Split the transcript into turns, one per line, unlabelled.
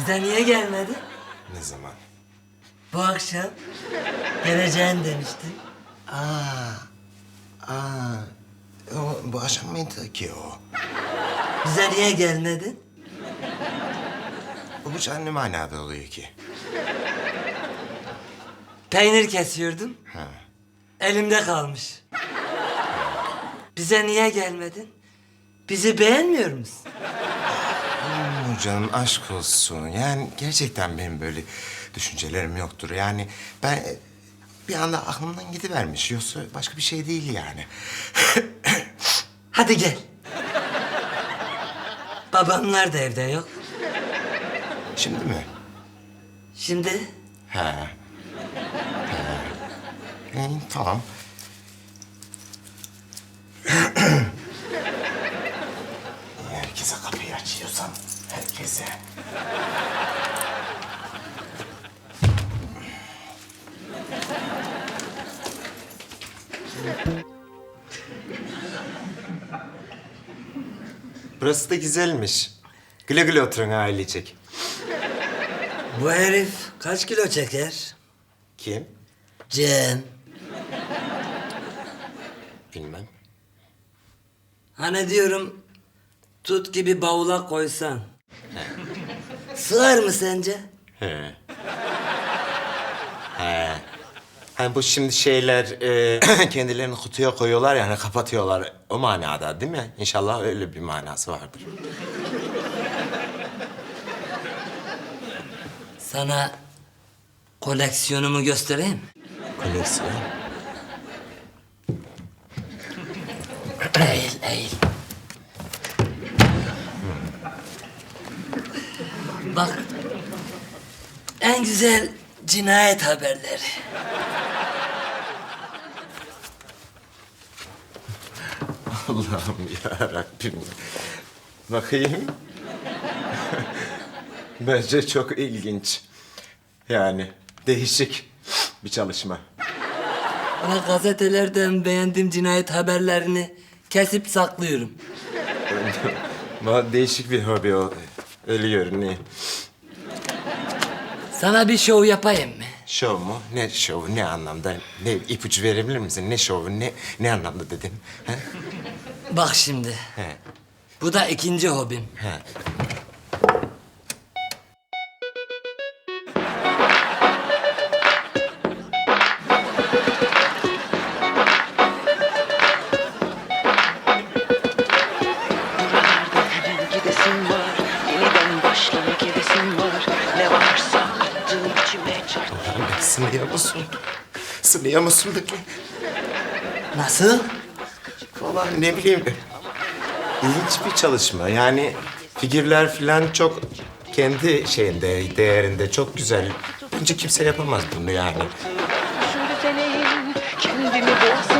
Bize niye gelmedin?
Ne zaman?
Bu akşam geleceğini demiştin.
Aa, aa, o, bu akşam mıydı ki o?
Bize niye gelmedin?
Bu bıçak ne manada oluyor ki?
Peynir kesiyordum.
Ha.
Elimde kalmış. Bize niye gelmedin? Bizi beğenmiyor musun?
Canım aşk olsun. Yani gerçekten benim böyle düşüncelerim yoktur. Yani ben e, bir anda aklımdan gidivermiş. Yoksa başka bir şey değil yani.
Hadi gel. Babamlar da evde yok.
Şimdi mi?
Şimdi
He. He. Ee, tamam. Burası da güzelmiş. Güle güle oturun ailecek.
bu herif kaç kilo çeker?
Kim?
Cem.
Bilmem.
Hani diyorum tut gibi bavula koysan. Sığar mı sence?
He. He. Hani bu şimdi şeyler e, kendilerini kutuya koyuyorlar yani kapatıyorlar o manada değil mi? İnşallah öyle bir manası vardır.
Sana koleksiyonumu göstereyim.
Koleksiyon.
Eğil, eğil. Bak, en güzel cinayet haberleri.
Allah'ım ya Rabbim. Bakayım. Bence çok ilginç. Yani değişik bir çalışma.
Bana gazetelerden beğendiğim cinayet haberlerini kesip saklıyorum.
Ama değişik bir hobi o. Öyle görünüyor.
Sana bir şov yapayım mı?
Şov mu? Ne şovu? Ne anlamda? Ne ipucu verebilir misin? Ne şovu? Ne ne anlamda dedim? He?
Bak şimdi,
He.
bu da ikinci hobim.
He. Allah'ım musun? Sınıyor musun beni?
Nasıl?
Vallahi ne bileyim. İlginç bir çalışma. Yani figürler falan çok kendi şeyinde, değerinde çok güzel. Bence kimse yapamaz bunu yani.
Güzeleyim Kendimi boğazım